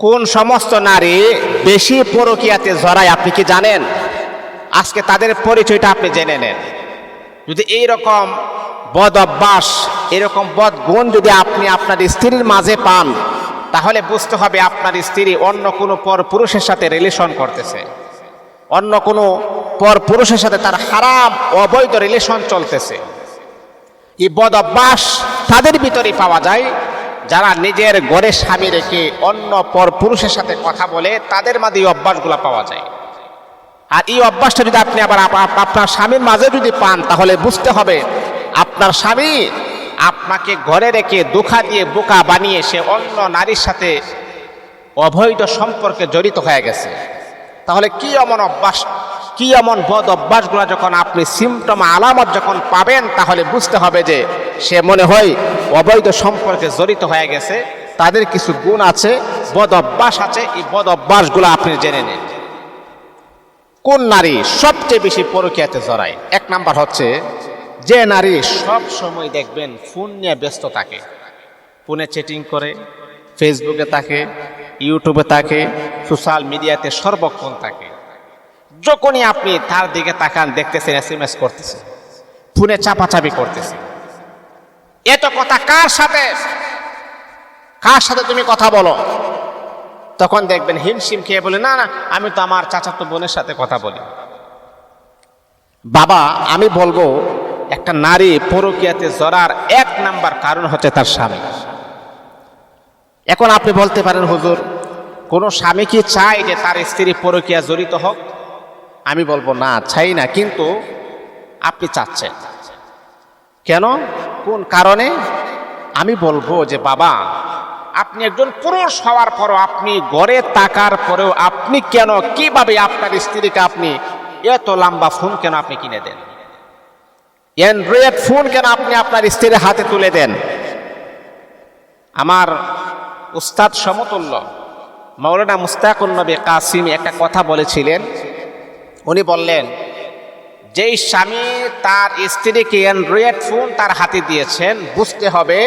কোন সমস্ত নারী বেশি পরকিয়াতে জড়ায়, আপনি কি জানেন? আজকে তাদের পরিচয়টা আপনি জেনে নেন। যদি এই রকম বদ অভ্যাস, এরকম বদ গুণ যদি আপনি আপনার স্ত্রীর মাঝে পান, তাহলে বুঝতে হবে আপনার স্ত্রী অন্য কোনো পর পুরুষের সাথে রিলেশন করতেছে। অন্য কোনো পর পুরুষের সাথে তার হারাম, অবৈধ রিলেশন চলতেছে। এই বদ অভ্যাস তাদের ভিতরেই পাওয়া যায় যারা নিজের গড়ে স্বামী রেখে অন্য পর পুরুষের সাথে কথা বলে, তাদের মাঝে এই অভ্যাসগুলো পাওয়া যায়। আর এই অভ্যাসটা যদি আপনি আবার আপ- আপ- আপনার স্বামীর মাঝে যদি পান, তাহলে বুঝতে হবে আপনার স্বামী আপনাকে ঘরে রেখে দুঃখা দিয়ে বোকা বানিয়ে সে অন্য নারীর সাথে অবৈধ সম্পর্কে জড়িত হয়ে গেছে। তাহলে কি এমন অভ্যাস, কি এমন বদ অভ্যাসগুলো যখন আপনি সিমটম আলামত যখন পাবেন, তাহলে বুঝতে হবে যে সে মনে হয় অবৈধ সম্পর্কে জড়িত হয়ে গেছে, তাদের কিছু গুণ আছে, বদ অভ্যাস আছে, এই বদ অভ্যাসগুলো আপনি জেনে নিন। কোন নারী সবচেয়ে বেশি পরকীয়াতে জড়ায়? এক নাম্বার হচ্ছে, যে নারী সব সময় দেখবেন ফোন নিয়ে ব্যস্ত থাকে। ফোনে চ্যাটিং করে ফেসবুকে থাকে ইউটিউবে থাকে সোশ্যাল মিডিয়াতে সর্বক্ষণ থাকে। যখনই আপনি তার দিকে তাকান, দেখতেছেন এস এম এস করতেছে। ফোনে চাপাচাপি করতেছে। এত কথা কার সাথে? কার সাথে তুমি কথা বলো? তখন দেখবেন হিমশিম খেয়ে বলে, না না, আমি তো আমার চাচাতো বোনের সাথে কথা বলি। বাবা, আমি বলব, একটা নারী পরকীয়াতে জড়ার এক নাম্বার কারণ হচ্ছে তার স্বামী। এখন আপনি বলতে পারেন, হুজুর, কোনো স্বামী কি চায় যে তার স্ত্রী পরকীয়া জড়িত হোক? আমি বলব, না, চাই না, কিন্তু আপনি চাচ্ছেন। কেন? কোন কারণে? আমি বলব যে, বাবা, আপনি একজন পুরুষ হওয়ার পরও আপনি গড়ে তাকার পরেও আপনি কেন, কীভাবে আপনার স্ত্রীকে আপনি এত লম্বা ফোন কেন আপনি কিনে দেন? অ্যান্ড্রয়েড ফোন কেন আপনি আপনার স্ত্রীর হাতে তুলে দেন? আমার উস্তাদ সমতুল্য, মৌলানা মুস্তাকুন নবী কাসিম একটা কথা বলেছিলেন। উনি বললেন যেই স্বামী তার স্ত্রীকে অ্যান্ড্রয়েড ফোন তার হাতে দিয়েছেন, বুঝতে হবে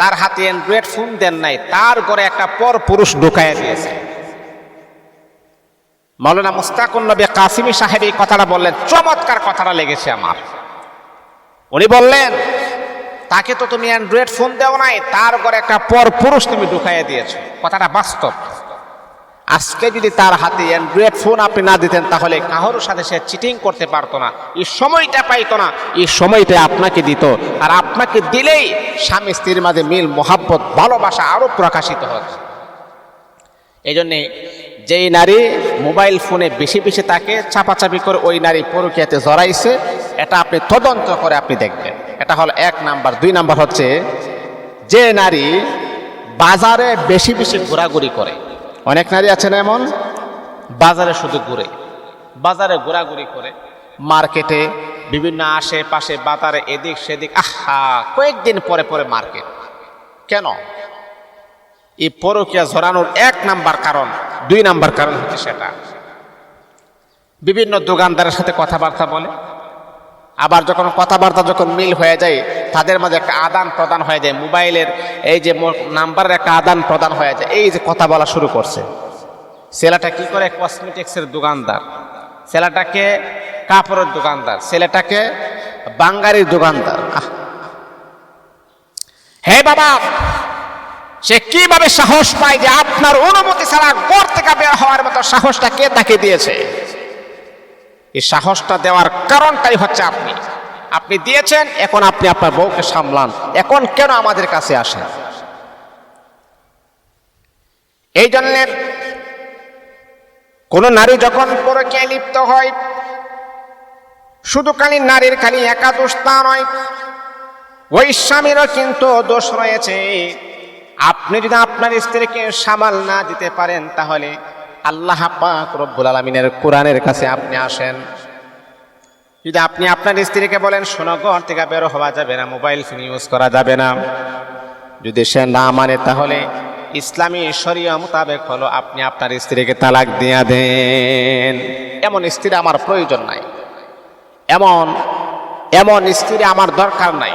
তার হাতে অ্যান্ড্রয়েড ফোন দেন নাই, তার ঘরে একটা পর পুরুষ ঢুকাইয়া দিয়েছে। মৌলানা মুস্তাকুন নবী কাসিমি সাহেব এই কথাটা বললেন, চমৎকার কথাটা লেগেছে আমার। উনি বললেন, তাকে তো তুমি অ্যান্ড্রয়েড ফোন দেও নাই, তার ঘরে একটা পর পুরুষ তুমি ঢুকাইয়া দিয়েছ। কথাটা বাস্তব। আজকে যদি তার হাতে অ্যান্ড্রয়েড ফোন আপনি না দিতেন, তাহলে কাহোর সাথে সে চিটিং করতে পারতো না। এই সময়টা পাইতো না, এই সময়টা আপনাকে দিত। আর আপনাকে দিলেই স্বামী স্ত্রীর মাঝে মিল, মোহাব্বত, ভালোবাসা আরও প্রকাশিত হচ্ছে এই জন্যে যেই নারী মোবাইল ফোনে বেশি বেশি তাকে চাপাচাপি করে, ওই নারী পরকীয়াতে জড়াইছে, এটা আপনি তদন্ত করে আপনি দেখবেন। এটা হলো এক নাম্বার। দুই নাম্বার হচ্ছে, যে নারী বাজারে বেশি বেশি ঘোরাঘুরি করে অনেক নারী আছেন এমন? বাজারে শুধু ঘুরে। বাজারে ঘোরাঘুরি করে, মার্কেটে, বিভিন্ন আশেপাশে, বাজারে এদিক সেদিক, আহা, কয়েকদিন পরে পরে মার্কেট। কেন? এই পরকিয়া ঝরানোর এক নাম্বার কারণ, দুই নাম্বার কারণ হচ্ছে সেটা। বিভিন্ন দোকানদারের সাথে কথাবার্তা বলে আবার যখন কথাবার্তা যখন মিল হয়ে যায়, তাদের মাঝে একটা আদান প্রদান হয়ে যায়, মোবাইলের এই যে নাম্বারের একটা আদান প্রদান হয়ে যায়, এই যে কথা বলা শুরু করছে। ছেলেটা কি করে? কসমেটিক্সের দোকানদার। ছেলেটাকে কাপড়ের দোকানদার, ছেলেটাকে বাঙ্গারির দোকানদার। হে বাবা, সে কীভাবে সাহস পায় যে আপনার অনুমতি ছাড়া ঘর থেকে বের হওয়ার মতো সাহসটা কে তাকে দিয়েছে? এই সাহসটা দেওয়ার কারণটাই হচ্ছে আপনি। আপনি দিয়েছেন, এখন আপনি আপনার বউকে সামলান। এখন কেন আমাদের কাছে আসেন? এই জন্য কোন নারী যখন পরকে লিপ্ত হয় শুধু খালি নারীর খালি একা দোষ তা নয়, ওই স্বামীরও কিন্তু দোষ রয়েছে। আপনি যদি আপনার স্ত্রীকে সামাল না দিতে পারেন, তাহলে আল্লাহ পাক রব্বুল আলমিনের কোরআনের কাছে আপনি আসেন। যদি আপনি আপনার স্ত্রীকে বলেন, শোনো ঘর থেকে বেরো হওয়া যাবে না, মোবাইল ফোন ইউজ করা যাবে না। যদি সে না মানে তাহলে ইসলামী শরীয় মোতাবেক হলো আপনি আপনার স্ত্রীকে তালাক দিয়া দেন। এমন স্ত্রী আমার প্রয়োজন নাই। এমন এমন স্ত্রী আমার দরকার নাই।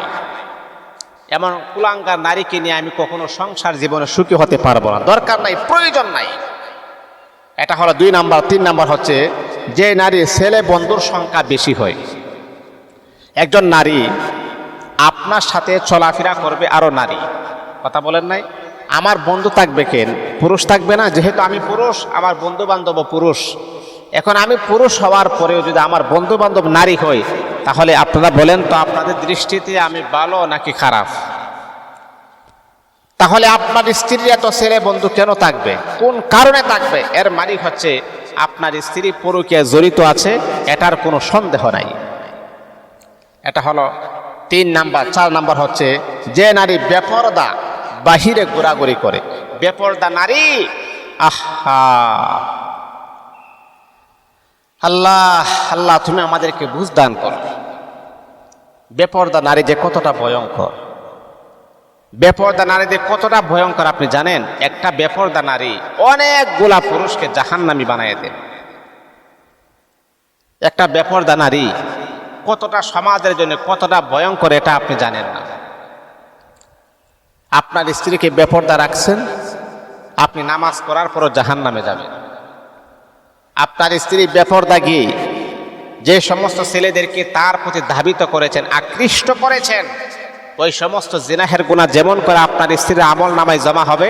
এমন কুলাঙ্গার নারীকে নিয়ে আমি কখনো সংসার জীবনে সুখী হতে পারব না। দরকার নাই, প্রয়োজন নাই। এটা হলো দুই নাম্বার, তিন নাম্বার হচ্ছে যে নারী ছেলে বন্ধুর সংখ্যা বেশি হয়। একজন নারী আপনার সাথে চলাফেরা করবে আরও নারী। কথা বলেন নাই? আমার বন্ধু থাকবে কেন? পুরুষ থাকবে না? যেহেতু আমি পুরুষ, আমার বন্ধু বান্ধব পুরুষ। এখন আমি পুরুষ হওয়ার পরেও যদি আমার বন্ধু বান্ধব নারী হই তাহলে আপনারা বলেন তো আপনাদের দৃষ্টিতে আমি ভালো নাকি খারাপ? তাহলে আপনার স্ত্রীর এত ছেলে বন্ধু কেন থাকবে? কোন কারণে থাকবে? এর মালিক হচ্ছে আপনার স্ত্রী পরকীয়া জড়িত আছে, এটার কোনো সন্দেহ নাই। এটা হলো তিন নাম্বার, চার নাম্বার হচ্ছে যে নারী বেপরদা বাহিরে ঘোরাঘুরি করে। বেপরদা নারী, আহা! আল্লাহ আল্লাহ, তুমি আমাদেরকে বুঝ দান করো। বেপরদা নারী যে কতটা ভয়ঙ্কর। বেপরদা নারীদের কতটা ভয়ঙ্কর আপনি জানেন? একটা বেপরদা নারী অনেকগুলা পুরুষকে জাহান্নামি বানায় দেন একটা বেপরদা নারী কতটা সমাজের জন্য কতটা ভয়ঙ্কর এটা আপনি জানেন না। আপনার স্ত্রীকে বেপরদা রাখছেন, আপনি নামাজ পড়ার পরও জাহান নামে যাবেন। আপনার স্ত্রী বেপরদা গিয়ে যে সমস্ত ছেলেদেরকে তার প্রতি ধাবিত করেছেন, আকৃষ্ট করেছেন ওই সমস্ত জিনাহের গুণা যেমন করে আপনার স্ত্রীর আমল নামায় জমা হবে,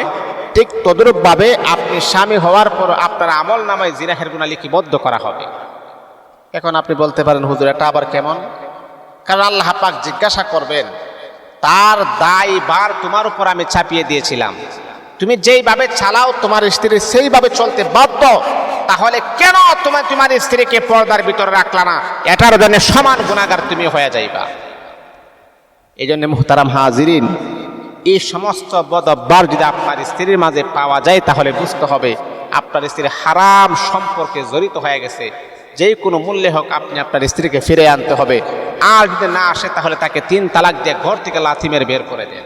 ঠিক তদ্রূপভাবে আপনি স্বামী হওয়ার পর আপনার আমল নামায় জিনাহের গুণা লিপিবদ্ধ করা হবে। এখন আপনি বলতে পারেন, হুজুর, এটা আবার কেমন? কারণ আল্লাহ পাক জিজ্ঞাসা করবেন, তার দায় বার তোমার উপর আমি চাপিয়ে দিয়েছিলাম। তুমি যেইভাবে চালাও তোমার স্ত্রী সেইভাবে চলতে বাধ্য। তাহলে কেন তোমার তোমার স্ত্রীকে পর্দার ভিতরে রাখলা না? এটার জন্য সমান গুণাগার তুমি হয়ে যাইবা। এই জন্য মোহতারাম হাজিরিন, এই সমস্ত বদব্বার যদি আপনার স্ত্রীর মাঝে পাওয়া যায়, তাহলে বুঝতে হবে আপনার স্ত্রীর হারাম সম্পর্কে জড়িত হয়ে গেছে। যে কোনো মূল্যে হোক আপনি আপনার স্ত্রীকে ফিরে আনতে হবে। আর যদি না আসে, তাহলে তাকে তিন তালাক দিয়ে ঘর থেকে লাথিমের বের করে দেন।